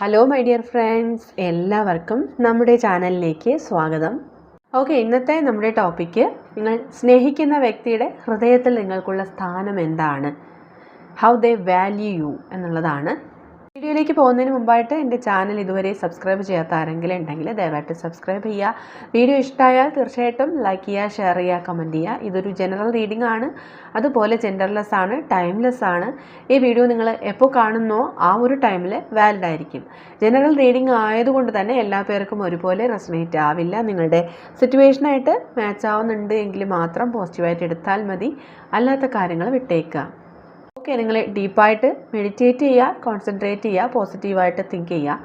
Hello my dear friends എല്ലാവർക്കും നമ്മുടെ ചാനലിലേക്ക് സ്വാഗതം. ഓക്കെ ഇന്നത്തെ നമ്മുടെ ടോപ്പിക്ക് നിങ്ങൾ സ്നേഹിക്കുന്ന വ്യക്തിയുടെ ഹൃദയത്തിൽ നിങ്ങൾക്കുള്ള സ്ഥാനം എന്താണ്? ഹൗ ദേ വാല്യൂ യു എന്നുള്ളതാണ് വീഡിയോയിലേക്ക് പോകുന്നതിന് മുമ്പായിട്ട് എന്റെ ചാനൽ ഇതുവരെ സബ്സ്ക്രൈബ് ചെയ്യാത്ത ആരെങ്കിലും ഉണ്ടെങ്കിൽ ദയവായിട്ട് സബ്സ്ക്രൈബ് ചെയ്യുക. വീഡിയോ ഇഷ്ടമായാൽ തീർച്ചയായിട്ടും ലൈക്ക് ചെയ്യുക ഷെയർ ചെയ്യുക കമന്റ് ചെയ്യുക. ഇതൊരു ജനറൽ റീഡിംഗ് ആണ്. അതുപോലെ ജെൻഡർലെസ് ആണ് ടൈംലെസ് ആണ്. ഈ വീഡിയോ നിങ്ങൾ എപ്പോൾ കാണുന്നോ ആ ഒരു ടൈമിൽ വാലിഡ് ആയിരിക്കും. ജനറൽ റീഡിംഗ് ആയതുകൊണ്ട് തന്നെ എല്ലാ പേർക്കും ഒരുപോലെ റെസ്മേറ്റ് ആവില്ല. നിങ്ങളുടെ സിറ്റുവേഷനായിട്ട് മാച്ച് ആവുന്നുണ്ട് എങ്കിൽ മാത്രം പോസിറ്റീവായിട്ട് എടുത്താൽ മതി. അല്ലാത്ത കാര്യങ്ങൾ വിട്ടേക്കുക. ഓക്കെ നിങ്ങൾ ഡീപ്പായിട്ട് മെഡിറ്റേറ്റ് ചെയ്യുക കോൺസെൻട്രേറ്റ് ചെയ്യുക പോസിറ്റീവായിട്ട് തിങ്ക് ചെയ്യുക.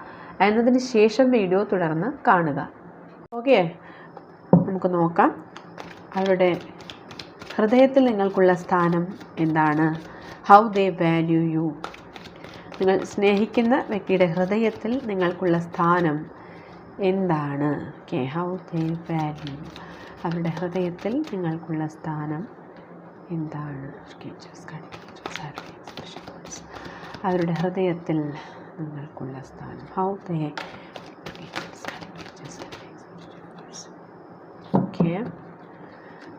എന്നതിന് ശേഷം വീഡിയോ തുടർന്ന് കാണുക. ഓക്കെ നമുക്ക് നോക്കാം. അവരുടെ ഹൃദയത്തിൽ നിങ്ങൾക്കുള്ള സ്ഥാനം എന്താണ്? ഹൗ ദേ വാല്യൂ യു നിങ്ങൾ സ്നേഹിക്കുന്ന വ്യക്തിയുടെ ഹൃദയത്തിൽ നിങ്ങൾക്കുള്ള സ്ഥാനം എന്താണ്? ഓക്കെ ഹൗ ദേ വാല്യൂ അവരുടെ ഹൃദയത്തിൽ നിങ്ങൾക്കുള്ള സ്ഥാനം എന്താണ്? അവരുടെ ഹൃദയത്തിൽ നിങ്ങൾക്കുള്ള സ്ഥാനം. ഹൗ ദേ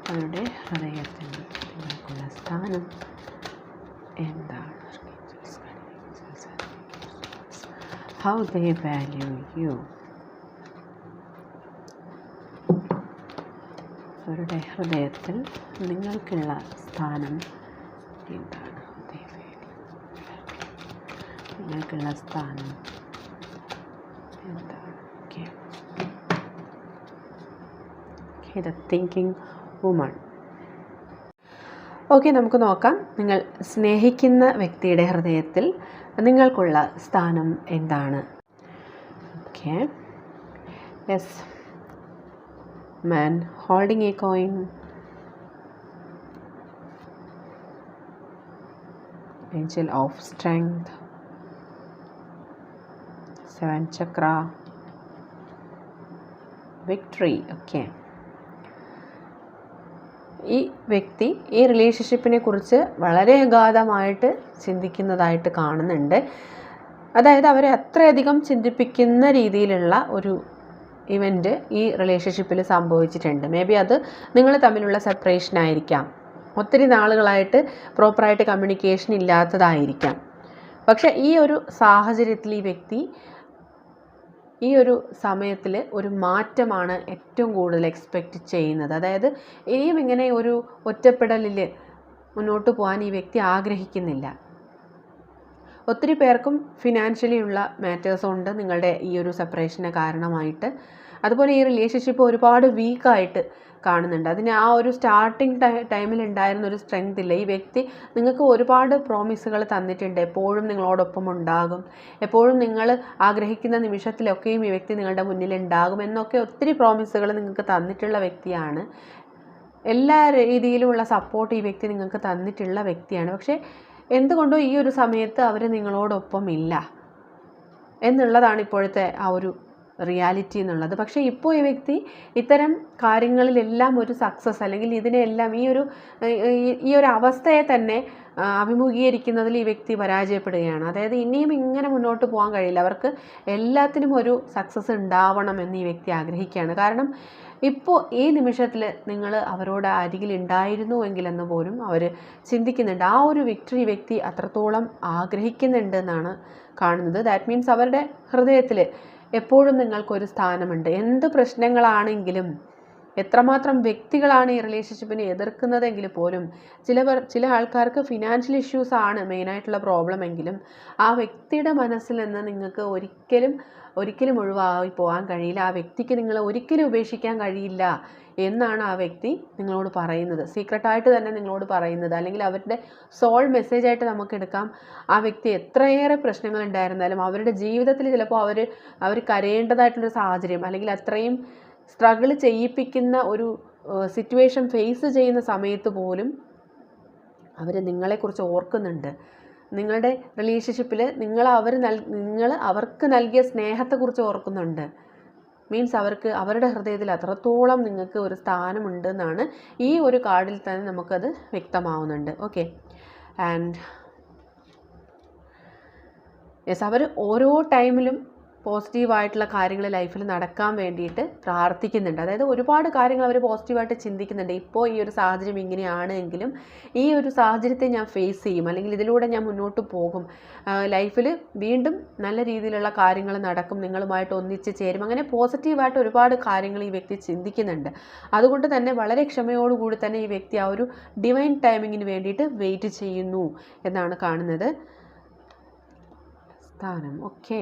അവരുടെ ഹൃദയത്തിൽ നിങ്ങൾക്കുള്ള സ്ഥാനം എന്താണ്? ഹൗ ദേ വാല്യൂ യു അവരുടെ ഹൃദയത്തിൽ നിങ്ങൾക്കുള്ള സ്ഥാനം എന്താണ്? നിങ്ങൾക്കുള്ള സ്ഥാനം. എന്താ തിങ്കിങ് വുമൺ ഓക്കെ നമുക്ക് നോക്കാം. നിങ്ങൾ സ്നേഹിക്കുന്ന വ്യക്തിയുടെ ഹൃദയത്തിൽ നിങ്ങൾക്കുള്ള സ്ഥാനം എന്താണ്? Okay yes man holding a coin of strength. Seven ചക്ര വിക്ടറി ഓക്കെ ഈ വ്യക്തി ഈ റിലേഷൻഷിപ്പിനെ കുറിച്ച് വളരെ അഗാധമായിട്ട് ചിന്തിക്കുന്നതായിട്ട് കാണുന്നുണ്ട്. അതായത് അവരെ അത്രയധികം ചിന്തിപ്പിക്കുന്ന രീതിയിലുള്ള ഒരു ഇവന്റ് ഈ റിലേഷൻഷിപ്പിൽ സംഭവിച്ചിട്ടുണ്ട്. മേ ബി അത് നിങ്ങൾ തമ്മിലുള്ള സെപ്പറേഷൻ ആയിരിക്കാം. ഒത്തിരി നാളുകളായിട്ട് പ്രോപ്പറായിട്ട് കമ്മ്യൂണിക്കേഷൻ ഇല്ലാത്തതായിരിക്കാം. പക്ഷേ ഈ ഒരു സാഹചര്യത്തിൽ ഈ വ്യക്തി ഈ ഒരു സമയത്തിൽ ഒരു മാറ്റമാണ് ഏറ്റവും കൂടുതൽ എക്സ്പെക്റ്റ് ചെയ്യുന്നത്. അതായത് ഇനിയും ഇങ്ങനെ ഒരു ഒറ്റപ്പെടലിൽ മുന്നോട്ട് പോകാൻ ഈ വ്യക്തി ആഗ്രഹിക്കുന്നില്ല. ഒത്തിരി പേർക്കും ഫിനാൻഷ്യലി ഉള്ള മാറ്റേഴ്സ് ഉണ്ട് നിങ്ങളുടെ ഈ ഒരു സെപ്പറേഷന് കാരണമായിട്ട്. അതുപോലെ ഈ റിലേഷൻഷിപ്പ് ഒരുപാട് വീക്കായിട്ട് കാണുന്നുണ്ട്. അതിന് ആ ഒരു സ്റ്റാർട്ടിങ് ടൈമിൽ ഉണ്ടായിരുന്ന ഒരു സ്ട്രെങ്ത് ഇല്ല. ഈ വ്യക്തി നിങ്ങൾക്ക് ഒരുപാട് പ്രോമിസുകൾ തന്നിട്ടുണ്ട്. എപ്പോഴും നിങ്ങളോടൊപ്പം ഉണ്ടാകും. എപ്പോഴും നിങ്ങൾ ആഗ്രഹിക്കുന്ന നിമിഷത്തിലൊക്കെയും ഈ വ്യക്തി നിങ്ങളുടെ മുന്നിൽ ഉണ്ടാകും എന്നൊക്കെ ഒത്തിരി പ്രോമിസുകൾ നിങ്ങൾക്ക് തന്നിട്ടുള്ള വ്യക്തിയാണ്. എല്ലാ രീതിയിലുമുള്ള സപ്പോർട്ട് ഈ വ്യക്തി നിങ്ങൾക്ക് തന്നിട്ടുള്ള വ്യക്തിയാണ്. പക്ഷേ എന്തുകൊണ്ടോ ഈ ഒരു സമയത്ത് അവർ നിങ്ങളോടൊപ്പം ഇല്ല. എന്നുള്ളതാണ് ഇപ്പോഴത്തെ ആ ഒരു റിയാലിറ്റി എന്നുള്ളത്. പക്ഷേ ഇപ്പോൾ ഈ വ്യക്തി ഇത്തരം കാര്യങ്ങളിലെല്ലാം ഒരു സക്സസ് അല്ലെങ്കിൽ ഇതിനെല്ലാം ഈ ഒരു ഈ ഒരു അവസ്ഥയെ തന്നെ അഭിമുഖീകരിക്കുന്നതിൽ ഈ വ്യക്തി പരാജയപ്പെടുകയാണ്. അതായത് ഇനിയും ഇങ്ങനെ മുന്നോട്ട് പോകാൻ കഴിയില്ല. അവർക്ക് എല്ലാത്തിനും ഒരു സക്സസ് ഉണ്ടാവണം എന്ന് ഈ വ്യക്തി ആഗ്രഹിക്കുകയാണ്. കാരണം ഇപ്പോൾ ഈ നിമിഷത്തിൽ നിങ്ങൾ അവരോട് അരികിൽ ഉണ്ടായിരുന്നുവെങ്കിലെന്ന് പോലും അവർ ചിന്തിക്കുന്നുണ്ട്. ആ ഒരു വിക്ടറി വ്യക്തി അത്രത്തോളം ആഗ്രഹിക്കുന്നുണ്ടെന്നാണ് കാണുന്നത്. ദാറ്റ് മീൻസ് അവരുടെ ഹൃദയത്തിൽ എപ്പോഴും നിങ്ങൾക്കൊരു സ്ഥാനമുണ്ട്. എന്ത് പ്രശ്നങ്ങളാണെങ്കിലും എത്രമാത്രം വ്യക്തികളാണ് ഈ റിലേഷൻഷിപ്പിനെ എതിർക്കുന്നതെങ്കിൽ പോലും ചില ചില ആൾക്കാർക്ക് ഫിനാൻഷ്യൽ ഇഷ്യൂസ് ആണ് മെയിനായിട്ടുള്ള പ്രോബ്ലം എങ്കിലും ആ വ്യക്തിയുടെ മനസ്സിൽ നിന്ന് നിങ്ങൾക്ക് ഒരിക്കലും ഒരിക്കലും ഒഴിവായി പോകാൻ കഴിയില്ല. ആ വ്യക്തിക്ക് നിങ്ങളെ ഒരിക്കലും ഉപേക്ഷിക്കാൻ കഴിയില്ല. എന്നാണ് ആ വ്യക്തി നിങ്ങളോട് പറയുന്നത്. സീക്രട്ടായിട്ട് തന്നെ നിങ്ങളോട് പറയുന്നത്. അല്ലെങ്കിൽ അവരുടെ സോൾ മെസ്സേജായിട്ട് നമുക്ക് എടുക്കാം. ആ വ്യക്തി എത്രയേറെ പ്രശ്നങ്ങൾ ഉണ്ടായിരുന്നാലും അവരുടെ ജീവിതത്തിൽ ചിലപ്പോൾ അവർ അവർ കരയേണ്ടതായിട്ടുള്ള സാഹചര്യം അല്ലെങ്കിൽ അത്രയും സ്ട്രഗിൾ ചെയ്യിപ്പിക്കുന്ന ഒരു സിറ്റുവേഷൻ ഫേസ് ചെയ്യുന്ന സമയത്ത് പോലും അവർ നിങ്ങളെക്കുറിച്ച് ഓർക്കുന്നുണ്ട്. നിങ്ങളുടെ റിലേഷൻഷിപ്പിൽ നിങ്ങൾ അവർ നൽ നിങ്ങൾ അവർക്ക് നൽകിയ സ്നേഹത്തെക്കുറിച്ച് ഓർക്കുന്നുണ്ട്. മീൻസ് അവർക്ക് അവരുടെ ഹൃദയത്തിൽ അത്രത്തോളം നിങ്ങൾക്ക് ഒരു സ്ഥാനമുണ്ട് എന്നാണ് ഈ ഒരു കാർഡിൽ തന്നെ നമുക്കത് വ്യക്തമാവുന്നുണ്ട്. ഓക്കെ ആൻഡ് യെസ് അവർ ഓരോ ടൈമിലും പോസിറ്റീവായിട്ടുള്ള കാര്യങ്ങൾ ലൈഫിൽ നടക്കാൻ വേണ്ടിയിട്ട് പ്രാർത്ഥിക്കുന്നുണ്ട്. അതായത് ഒരുപാട് കാര്യങ്ങൾ അവർ പോസിറ്റീവായിട്ട് ചിന്തിക്കുന്നുണ്ട്. ഇപ്പോൾ ഈ ഒരു സാഹചര്യം ഇങ്ങനെയാണ് എങ്കിലും ഈ ഒരു സാഹചര്യത്തെ ഞാൻ ഫേസ് ചെയ്യും. അല്ലെങ്കിൽ ഇതിലൂടെ ഞാൻ മുന്നോട്ട് പോകും. ലൈഫിൽ വീണ്ടും നല്ല രീതിയിലുള്ള കാര്യങ്ങൾ നടക്കും. നിങ്ങളുമായിട്ട് ഒന്നിച്ച് ചേരും. അങ്ങനെ പോസിറ്റീവായിട്ട് ഒരുപാട് കാര്യങ്ങൾ ഈ വ്യക്തി ചിന്തിക്കുന്നുണ്ട്. അതുകൊണ്ട് തന്നെ വളരെ ക്ഷമയോടുകൂടി തന്നെ ഈ വ്യക്തി ആ ഒരു ഡിവൈൻ ടൈമിങ്ങിന് വേണ്ടിയിട്ട് വെയിറ്റ് ചെയ്യുന്നു എന്നാണ് കാണുന്നത്. സ്ഥാനം. ഓക്കെ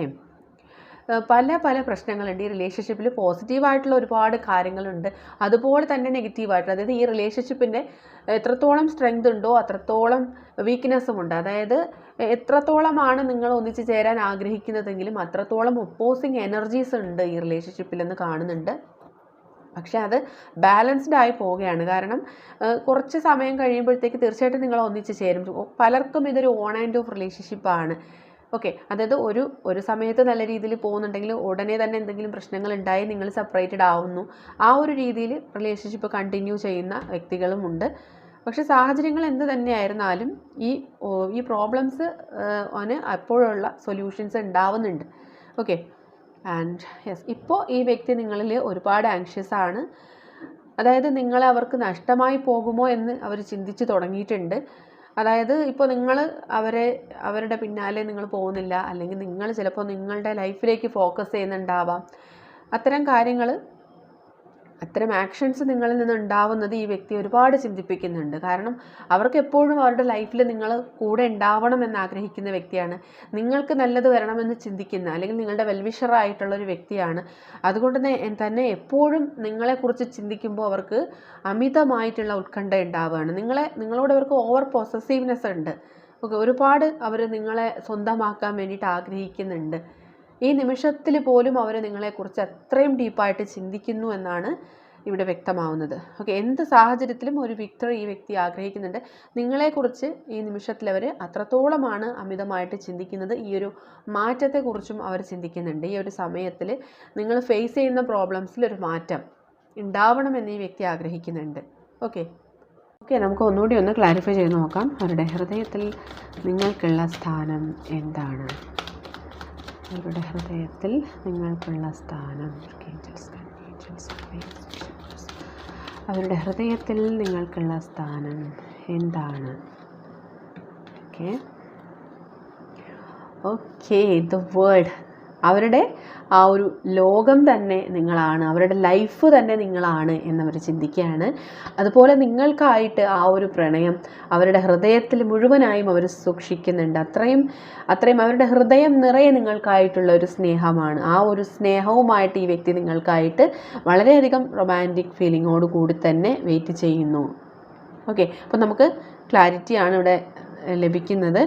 പല പല പ്രശ്നങ്ങളുണ്ട്. ഈ റിലേഷൻഷിപ്പിൽ പോസിറ്റീവായിട്ടുള്ള ഒരുപാട് കാര്യങ്ങളുണ്ട്. അതുപോലെ തന്നെ നെഗറ്റീവായിട്ടുള്ള അതായത് ഈ റിലേഷൻഷിപ്പിന്റെ എത്രത്തോളം സ്ട്രെങ്ത് ഉണ്ടോ അത്രത്തോളം വീക്ക്നെസ്സും ഉണ്ട്. അതായത് എത്രത്തോളമാണ് നിങ്ങൾ ഒന്നിച്ച് ചേരാൻ ആഗ്രഹിക്കുന്നതെങ്കിലും അത്രത്തോളം ഒപ്പോസിങ് എനർജീസ് ഉണ്ട് ഈ റിലേഷൻഷിപ്പിൽ എന്ന് കാണുന്നുണ്ട്. പക്ഷേ അത് ബാലൻസ്ഡ് ആയി പോവുകയാണ്. കാരണം കുറച്ച് സമയം കഴിയുമ്പോഴത്തേക്ക് തീർച്ചയായിട്ടും നിങ്ങൾ ഒന്നിച്ച് ചേരും. പലർക്കും ഇതൊരു ഓൺ ആൻഡ് ഓഫ് റിലേഷൻഷിപ്പാണ് ഓക്കെ അതായത് ഒരു ഒരു സമയത്ത് നല്ല രീതിയിൽ പോകുന്നുണ്ടെങ്കിൽ ഉടനെ തന്നെ എന്തെങ്കിലും പ്രശ്നങ്ങൾ ഉണ്ടായി നിങ്ങൾ സെപ്പറേറ്റഡ് ആവുന്നു. ആ ഒരു രീതിയിൽ റിലേഷൻഷിപ്പ് കണ്ടിന്യൂ ചെയ്യുന്ന വ്യക്തികളുമുണ്ട് പക്ഷേ സാഹചര്യങ്ങൾ എന്ത് തന്നെയായിരുന്നാലും ഈ ഈ പ്രോബ്ലംസ് അവന് അപ്പോഴുള്ള സൊല്യൂഷൻസ് ഉണ്ടാവുന്നുണ്ട്. ഓക്കെ ആൻഡ് യെസ് ഇപ്പോൾ ഈ വ്യക്തി നിങ്ങളിൽ ഒരുപാട് ആങ്ഷ്യസ് ആണ്. അതായത് നിങ്ങളെ അവർക്ക് നഷ്ടമായി പോകുമോ എന്ന് അവർ ചിന്തിച്ച് തുടങ്ങിയിട്ടുണ്ട്. അതായത് ഇപ്പോൾ നിങ്ങൾ അവരെ അവരുടെ പിന്നാലെ നിങ്ങൾ പോകുന്നില്ല. അല്ലെങ്കിൽ നിങ്ങൾ ചിലപ്പോൾ നിങ്ങളുടെ ലൈഫിലേക്ക് ഫോക്കസ് ചെയ്യുന്നുണ്ടാവാം. അത്തരം കാര്യങ്ങൾ അത്തരം ആക്ഷൻസ് നിങ്ങളിൽ നിന്ന് ഉണ്ടാവുന്നത് ഈ വ്യക്തി ഒരുപാട് ചിന്തിപ്പിക്കുന്നുണ്ട്. കാരണം അവർക്ക് എപ്പോഴും അവരുടെ ലൈഫിൽ നിങ്ങൾ കൂടെ ഉണ്ടാവണം എന്ന് ആഗ്രഹിക്കുന്ന വ്യക്തിയാണ്. നിങ്ങൾക്ക് നല്ലത് വരണമെന്ന് ചിന്തിക്കുന്ന അല്ലെങ്കിൽ നിങ്ങളുടെ വെൽവിഷറായിട്ടുള്ള ഒരു വ്യക്തിയാണ്. അതുകൊണ്ട് തന്നെ എപ്പോഴും നിങ്ങളെക്കുറിച്ച് ചിന്തിക്കുമ്പോൾ അവർക്ക് അമിതമായിട്ടുള്ള ഉത്കണ്ഠ ഉണ്ടാവുകയാണ്. നിങ്ങളെ നിങ്ങളോട് അവർക്ക് ഓവർ പൊസസീവ്നെസ് ഉണ്ട്. ഓക്കെ ഒരുപാട് അവർ നിങ്ങളെ സ്വന്തമാക്കാൻ വേണ്ടിയിട്ട് ആഗ്രഹിക്കുന്നുണ്ട്. ഈ നിമിഷത്തിൽ പോലും അവർ നിങ്ങളെക്കുറിച്ച് അത്രയും ഡീപ്പായിട്ട് ചിന്തിക്കുന്നു എന്നാണ് ഇവിടെ വ്യക്തമാവുന്നത്. ഓക്കെ എന്ത് സാഹചര്യത്തിലും ഒരു വിക്ടറി ഈ വ്യക്തി ആഗ്രഹിക്കുന്നുണ്ട്. നിങ്ങളെക്കുറിച്ച് ഈ നിമിഷത്തിൽ അവർ അത്രത്തോളമാണ് അമിതമായിട്ട് ചിന്തിക്കുന്നത്. ഈ ഒരു മാറ്റത്തെക്കുറിച്ചും അവർ ചിന്തിക്കുന്നുണ്ട്. ഈ ഒരു സമയത്തിൽ നിങ്ങൾ ഫേസ് ചെയ്യുന്ന പ്രോബ്ലംസിൽ ഒരു മാറ്റം ഉണ്ടാവണമെന്ന് ഈ വ്യക്തി ആഗ്രഹിക്കുന്നുണ്ട്. ഓക്കെ ഓക്കെ നമുക്ക് ഒന്നുകൂടി ഒന്ന് ക്ലാരിഫൈ ചെയ്ത് നോക്കാം. അവരുടെ ഹൃദയത്തിൽ നിങ്ങൾക്കുള്ള സ്ഥാനം എന്താണ്? അവരുടെ ഹൃദയത്തിൽ നിങ്ങൾക്കുള്ള സ്ഥാനം. അവരുടെ ഹൃദയത്തിൽ നിങ്ങൾക്കുള്ള സ്ഥാനം എന്താണ്? ഓക്കെ ഓക്കെ ദ വേൾഡ് അവരുടെ ആ ഒരു ലോകം തന്നെ നിങ്ങളാണ് അവരുടെ ലൈഫ് തന്നെ നിങ്ങളാണ് എന്നവർ ചിന്തിക്കുകയാണ്. അതുപോലെ നിങ്ങൾക്കായിട്ട് ആ ഒരു പ്രണയം അവരുടെ ഹൃദയത്തിൽ മുഴുവനായും അവർ സൂക്ഷിക്കുന്നുണ്ട്. അത്രയും അത്രയും അവരുടെ ഹൃദയം നിറയെ നിങ്ങൾക്കായിട്ടുള്ള ഒരു സ്നേഹമാണ്. ആ ഒരു സ്നേഹവുമായിട്ട് ഈ വ്യക്തി നിങ്ങൾക്കായിട്ട് വളരെയധികം റൊമാന്റിക് ഫീലിങ്ങോട് കൂടി തന്നെ വെയിറ്റ് ചെയ്യുന്നു. ഓക്കെ അപ്പോൾ നമുക്ക് ക്ലാരിറ്റിയാണ് ഇവിടെ ലഭിക്കുന്നത്.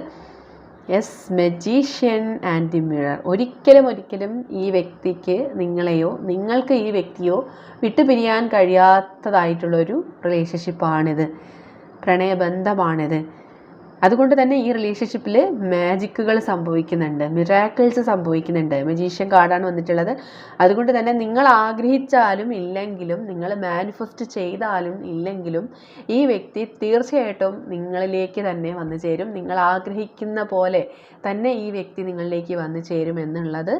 Yes magician and the mirror ഒരിക്കലും ഒരിക്കലും ഈ വ്യക്തിക്ക് നിങ്ങളെയോ നിങ്ങൾക്ക് ഈ വ്യക്തിയോ വിട്ടുപിരിയാൻ കഴിയാത്തതായിട്ടുള്ളൊരു റിലേഷൻഷിപ്പാണിത് പ്രണയബന്ധമാണിത്. അതുകൊണ്ട് തന്നെ ഈ റിലേഷൻഷിപ്പിൽ മാജിക്കുകൾ സംഭവിക്കുന്നുണ്ട്. മിറാക്കിൾസ് സംഭവിക്കുന്നുണ്ട്. മജീഷ്യൻ കാർഡാണ് വന്നിട്ടുള്ളത്. അതുകൊണ്ട് തന്നെ നിങ്ങൾ ആഗ്രഹിച്ചാലും ഇല്ലെങ്കിലും നിങ്ങൾ മാനിഫെസ്റ്റ് ചെയ്താലും ഇല്ലെങ്കിലും ഈ വ്യക്തി തീർച്ചയായിട്ടും നിങ്ങളിലേക്ക് തന്നെ വന്നു ചേരും. നിങ്ങൾ ആഗ്രഹിക്കുന്ന പോലെ തന്നെ ഈ വ്യക്തി നിങ്ങളിലേക്ക് വന്നു ചേരും എന്നുള്ളത്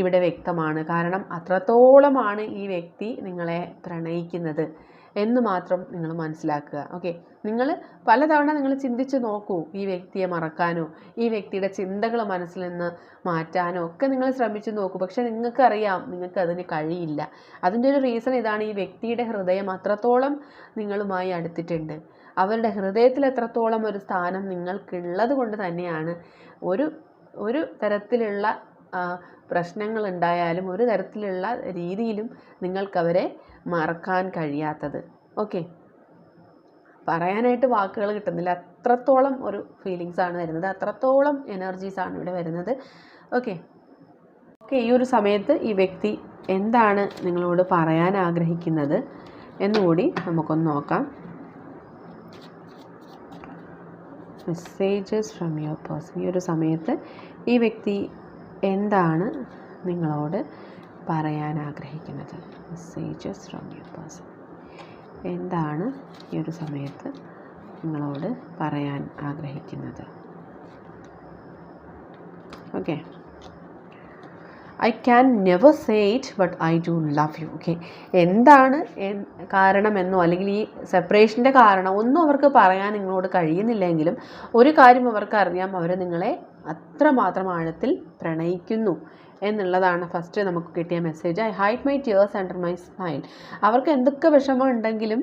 ഇവിടെ വ്യക്തമാണ്. കാരണം അത്രത്തോളമാണ് ഈ വ്യക്തി നിങ്ങളെ പ്രണയിക്കുന്നത്. എന്ന് മാത്രം നിങ്ങൾ മനസ്സിലാക്കുക. ഓക്കെ നിങ്ങൾ പലതവണ നിങ്ങൾ ചിന്തിച്ച് നോക്കൂ ഈ വ്യക്തിയെ മറക്കാനോ ഈ വ്യക്തിയുടെ ചിന്തകൾ മനസ്സിൽ നിന്ന് മാറ്റാനോ ഒക്കെ നിങ്ങൾ ശ്രമിച്ചു നോക്കൂ. പക്ഷെ നിങ്ങൾക്കറിയാം നിങ്ങൾക്ക് അതിന് കഴിയില്ല. അതിന്റെ ഒരു റീസൺ ഇതാണ് ഈ വ്യക്തിയുടെ ഹൃദയം അത്രത്തോളം നിങ്ങളുമായി അടുത്തിട്ടുണ്ട്. അവരുടെ ഹൃദയത്തിൽ എത്രത്തോളം ഒരു സ്ഥാനം നിങ്ങൾക്കുള്ളത് കൊണ്ട് തന്നെയാണ് ഒരു ഒരു തരത്തിലുള്ള പ്രശ്നങ്ങൾ ഉണ്ടായാലും ഒരു തരത്തിലുള്ള രീതിയിലും നിങ്ങൾക്കവരെ മറക്കാൻ കഴിയാത്തത്. ഓക്കെ പറയാനായിട്ട് വാക്കുകൾ കിട്ടുന്നില്ല. അത്രത്തോളം ഒരു ഫീലിങ്സ് ആണ് വരുന്നത്. അത്രത്തോളം എനർജീസ് ആണ് ഇവിടെ വരുന്നത്. ഓക്കെ ഓക്കെ ഈ ഒരു സമയത്ത് ഈ വ്യക്തി എന്താണ് നിങ്ങളോട് പറയാൻ ആഗ്രഹിക്കുന്നത് എന്നുകൂടി നമുക്കൊന്ന് നോക്കാം. മെസ്സേജസ് ഫ്രം യുവർ പേഴ്സൺ ഈ ഒരു സമയത്ത് ഈ വ്യക്തി എന്താണ് നിങ്ങളോട് പറയാൻ ആഗ്രഹിക്കുന്നത്. മെസ്സേജസ് ഫ്രം യുവർ പേഴ്സൺ എന്താണ് ഈ ഒരു സമയത്ത് നിങ്ങളോട് പറയാൻ ആഗ്രഹിക്കുന്നത്? Okay I can never say it but I do love you okay എന്താണ് കാരണമെന്നോ അല്ലെങ്കിൽ ഈ സെപ്പറേഷന്റെ കാരണം ഒന്നും അവർക്ക് പറയാൻ നിങ്ങളോട് കഴിയുന്നില്ലെങ്കിലും ഒരു കാര്യം അവർക്ക് അറിയാം അവർ നിങ്ങളെ അത്രമാത്രം ആഴത്തിൽ പ്രണയിക്കുന്നു. എന്നുള്ളതാണ്. ഫസ്റ്റ് നമുക്ക് കിട്ടിയ message I hide my tears under my smile അവർക്ക് എന്തൊക്കെ വിഷമം ഉണ്ടെങ്കിലും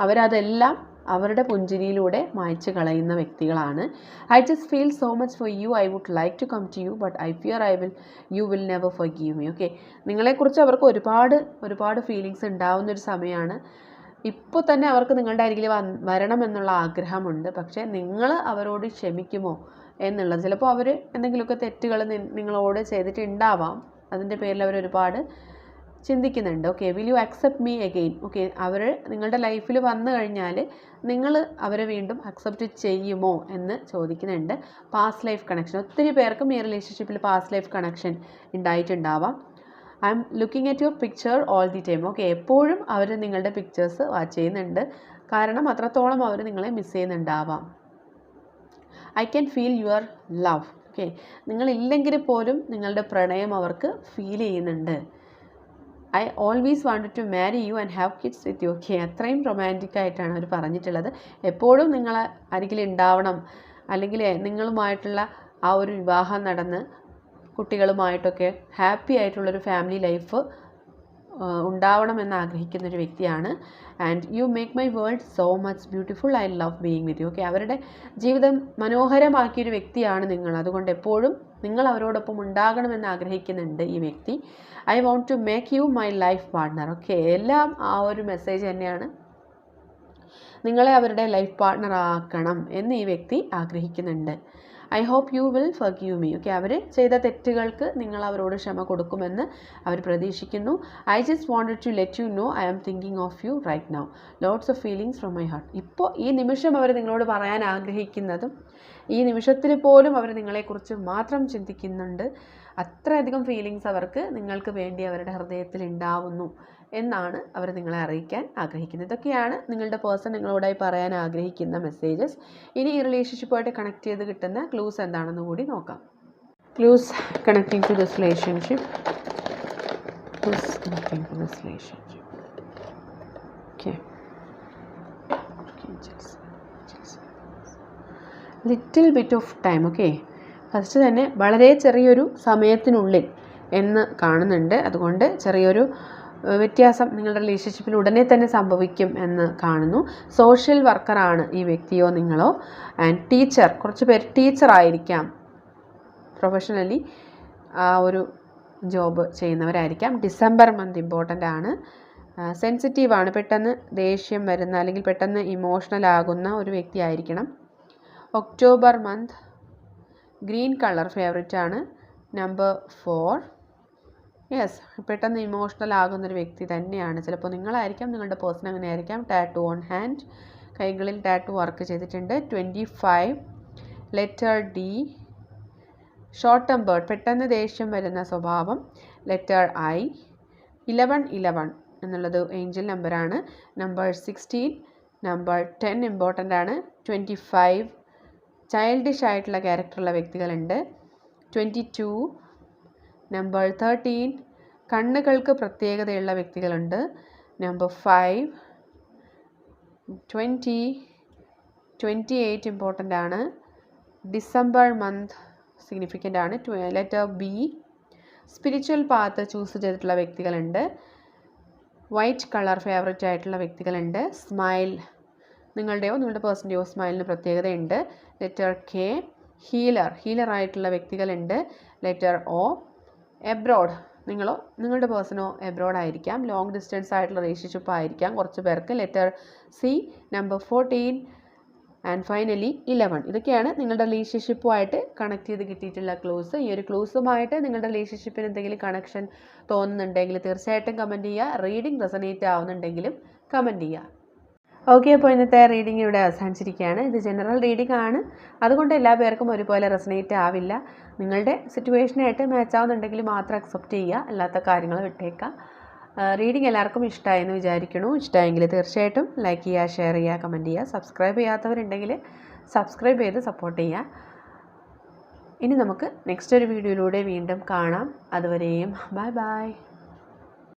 അവരതെല്ലാം അവരുടെ പുഞ്ചിരിയിലൂടെ മായ്ച്ചു കളയുന്ന വ്യക്തികളാണ്. I just feel so much for you I would like to come to you but I fear I will you will never forgive me okay നിങ്ങളെക്കുറിച്ച് അവർക്ക് ഒരുപാട് ഒരുപാട് ഫീലിങ്സ് ഉണ്ടാവുന്ന ഒരു സമയമാണ്. ഇപ്പോൾ തന്നെ അവർക്ക് നിങ്ങളുടെ അരികിൽ വരണം എന്നുള്ള ആഗ്രഹമുണ്ട്. പക്ഷേ നിങ്ങൾ അവരോട് ക്ഷമിക്കുമോ? എന്നുള്ളത്. ചിലപ്പോൾ അവർ എന്തെങ്കിലുമൊക്കെ തെറ്റുകൾ നിങ്ങളോട് ചെയ്തിട്ടുണ്ടാവാം. അതിന്റെ പേരിൽ അവർ ഒരുപാട് ചിന്തിക്കുന്നുണ്ട്. Okay will you accept me again okay അവർ നിങ്ങളുടെ ലൈഫിൽ വന്നു കഴിഞ്ഞാൽ നിങ്ങൾ അവരെ വീണ്ടും അക്സെപ്റ്റ് ചെയ്യുമോ എന്ന് ചോദിക്കുന്നുണ്ട്. പാസ്റ്റ് ലൈഫ് കണക്ഷൻ ഒത്തിരി പേർക്കും ഈ റിലേഷൻഷിപ്പിൽ past life connection ഉണ്ടായിട്ടുണ്ടാവാം. I'm looking at your picture all the time okay എപ്പോഴും അവർ നിങ്ങളുടെ പിക്ചേഴ്സ് വാച്ച് ചെയ്യുന്നുണ്ട്. കാരണം അത്രത്തോളം അവർ നിങ്ങളെ miss ചെയ്യുന്നുണ്ടാവാം. I can feel your love okay നിങ്ങളില്ലെങ്കിൽ പോലും നിങ്ങളുടെ പ്രണയം അവർക്ക് ഫീൽ ചെയ്യുന്നുണ്ട്. I always wanted to marry you and have kids with you okay അത്രയും റൊമാന്റിക് ആയിട്ടാണ് അവർ പറഞ്ഞിട്ടുള്ളത്. എപ്പോഴും നിങ്ങൾ അരികിൽ ഉണ്ടാവണം. അല്ലെങ്കിൽ നിങ്ങളുമായിട്ടുള്ള ആ ഒരു വിവാഹം നടന്ന് കുട്ടികളുമായിട്ടൊക്കെ ഹാപ്പി ആയിട്ടുള്ളൊരു ഫാമിലി ലൈഫ് ഉണ്ടാവണമെന്ന് ആഗ്രഹിക്കുന്ന ഒരു വ്യക്തിയാണ്. And you make my world so much beautiful I love being with you okay അവരുടെ ജീവിതം മനോഹരമാക്കിയൊരു വ്യക്തിയാണ് നിങ്ങൾ. അതുകൊണ്ട് എപ്പോഴും നിങ്ങൾ അവരോടൊപ്പം ഉണ്ടാകണമെന്ന് ആഗ്രഹിക്കുന്നുണ്ട് ഈ വ്യക്തി. I want to make you my life partner okay എല്ലാം ആ ഒരു മെസ്സേജ് തന്നെയാണ്. നിങ്ങളെ അവരുടെ ലൈഫ് പാർട്ട്ണർ ആക്കണം എന്ന് ഈ വ്യക്തി ആഗ്രഹിക്കുന്നുണ്ട്. I hope you will forgive me okay അവർ ചെയ്ത തെറ്റുകൾക്ക് നിങ്ങൾ അവരോട് ക്ഷമ കൊടുക്കുമെന്ന് അവർ പ്രതീക്ഷിക്കുന്നു. I just wanted to let you know I am thinking of you right now lots of feelings from my heart ഇപ്പോൾ ഈ നിമിഷം അവർ നിങ്ങളോട് പറയാൻ ആഗ്രഹിക്കുന്നതും ഈ നിമിഷത്തിൽ പോലും അവർ നിങ്ങളെക്കുറിച്ച് മാത്രം ചിന്തിക്കുന്നുണ്ട്. അത്രയധികം ഫീലിങ്സ് അവർക്ക് നിങ്ങൾക്ക് വേണ്ടി അവരുടെ ഹൃദയത്തിൽ ഉണ്ടാവുന്നു. എന്നാണ് അവർ നിങ്ങളെ അറിയിക്കാൻ ആഗ്രഹിക്കുന്നത്. ഇതൊക്കെയാണ് നിങ്ങളുടെ പേഴ്സൺ നിങ്ങളോടായി പറയാൻ ആഗ്രഹിക്കുന്ന മെസ്സേജസ് ഇനി ഈ റിലേഷൻഷിപ്പുമായിട്ട് കണക്ട് ചെയ്ത് കിട്ടുന്ന ക്ലൂസ് എന്താണെന്ന് കൂടി നോക്കാം. Clues connecting to this relationship clues connecting to this relationship little bit of time okay first തന്നെ വളരെ ചെറിയൊരു സമയത്തിനുള്ളിൽ എന്ന് കാണുന്നുണ്ട്. അതുകൊണ്ട് ചെറിയൊരു വ്യത്യാസം നിങ്ങളുടെ റിലേഷൻഷിപ്പിൽ ഉടനെ തന്നെ സംഭവിക്കും എന്ന് കാണുന്നു. സോഷ്യൽ വർക്കറാണ് ഈ വ്യക്തിയോ നിങ്ങളോ? ആൻഡ് ടീച്ചർ കുറച്ച് പേര് ടീച്ചർ ആയിരിക്കാം. പ്രൊഫഷണലി ആ ഒരു ജോബ് ചെയ്യുന്നവരായിരിക്കാം. ഡിസംബർ മന്ത് ഇമ്പോർട്ടന്റ് ആണ്. സെൻസിറ്റീവ് ആണ്. പെട്ടെന്ന് ദേഷ്യം വരുന്ന അല്ലെങ്കിൽ പെട്ടെന്ന് ഇമോഷണൽ ആകുന്ന ഒരു വ്യക്തി ആയിരിക്കണം. October month green colour favourite ആണ്. നമ്പർ ഫോർ യെസ് പെട്ടെന്ന് ഇമോഷണൽ ആകുന്നൊരു വ്യക്തി തന്നെയാണ്. ചിലപ്പോൾ നിങ്ങളായിരിക്കാം നിങ്ങളുടെ പേഴ്സൺ അങ്ങനെ ആയിരിക്കാം ടാറ്റു ഓൺ ഹാൻഡ് കൈകളിൽ ടാറ്റു വർക്ക് ചെയ്തിട്ടുണ്ട്. Twenty five letter D short tempered പെട്ടെന്ന് ദേഷ്യം വരുന്ന സ്വഭാവം. ലെറ്റർ ഐ ഇലവൻ ഇലവൺ എന്നുള്ളത് ഏഞ്ചൽ നമ്പറാണ് number sixteen number ten important ആണ്. ട്വന്റി ഫൈവ് ചൈൽഡിഷ് ആയിട്ടുള്ള ക്യാരക്ടറുള്ള വ്യക്തികളുണ്ട്. ട്വന്റി ടു നമ്പർ തേർട്ടീൻ കണ്ണുകൾക്ക് പ്രത്യേകതയുള്ള വ്യക്തികളുണ്ട്. Number five twenty twenty eight important ആണ്. ഡിസംബർ മന്ത് സിഗ്നിഫിക്കന്റ് ആണ്. Letter B spiritual path choose ചെയ്തിട്ടുള്ള വ്യക്തികളുണ്ട്. വൈറ്റ് കളർ ഫേവററ്റ് ആയിട്ടുള്ള വ്യക്തികളുണ്ട്. സ്മൈൽ നിങ്ങളുടെയോ നിങ്ങളുടെ പേഴ്സന്റെയോ സ്മൈലിന് പ്രത്യേകതയുണ്ട്. ലെറ്റർ കെ ഹീലർ ഹീലർ ആയിട്ടുള്ള വ്യക്തികളുണ്ട്. ലെറ്റർ ഒ എബ്രോഡ് നിങ്ങളോ നിങ്ങളുടെ പേഴ്സണോ എബ്രോഡ് ആയിരിക്കാം. ലോങ് ഡിസ്റ്റൻസ് ആയിട്ടുള്ള റിലേഷൻഷിപ്പ് ആയിരിക്കാം. കുറച്ച് പേർക്ക് letter C number fourteen and finally eleven ഇതൊക്കെയാണ് നിങ്ങളുടെ റിലേഷൻഷിപ്പുമായിട്ട് കണക്ട് ചെയ്ത് കിട്ടിയിട്ടുള്ള ക്ലൂസ് ഈ ഒരു ക്ലൂസുമായിട്ട് നിങ്ങളുടെ റിലേഷൻഷിപ്പിന് എന്തെങ്കിലും കണക്ഷൻ തോന്നുന്നുണ്ടെങ്കിൽ തീർച്ചയായിട്ടും കമന്റ് ചെയ്യുക. റീഡിംഗ് റെസനേറ്റ് ആവുന്നുണ്ടെങ്കിലും കമന്റ് ചെയ്യുക. ഓക്കെ അപ്പോൾ ഇന്നത്തെ റീഡിംഗ് ഇവിടെ അവസാനിച്ചിരിക്കുകയാണ്. ഇത് ജനറൽ റീഡിംഗ് ആണ്. അതുകൊണ്ട് എല്ലാ പേർക്കും ഒരുപോലെ റെസനേറ്റ് ആവില്ല. നിങ്ങളുടെ സിറ്റുവേഷനായിട്ട് മാച്ച് ആവുന്നുണ്ടെങ്കിൽ മാത്രം അക്സെപ്റ്റ് ചെയ്യുക. അല്ലാത്ത കാര്യങ്ങൾ വിട്ടേക്കാം റീഡിംഗ് എല്ലാവർക്കും ഇഷ്ടമായെന്ന് വിചാരിക്കണു ഇഷ്ടമായെങ്കിൽ തീർച്ചയായിട്ടും ലൈക്ക് ചെയ്യുക ഷെയർ ചെയ്യുക കമന്റ് ചെയ്യുക. സബ്സ്ക്രൈബ് ചെയ്യാത്തവരുണ്ടെങ്കിൽ സബ്സ്ക്രൈബ് ചെയ്ത് സപ്പോർട്ട് ചെയ്യുക. ഇനി നമുക്ക് നെക്സ്റ്റ് ഒരു വീഡിയോയിലൂടെ വീണ്ടും കാണാം. അതുവരെയും ബൈ ബൈ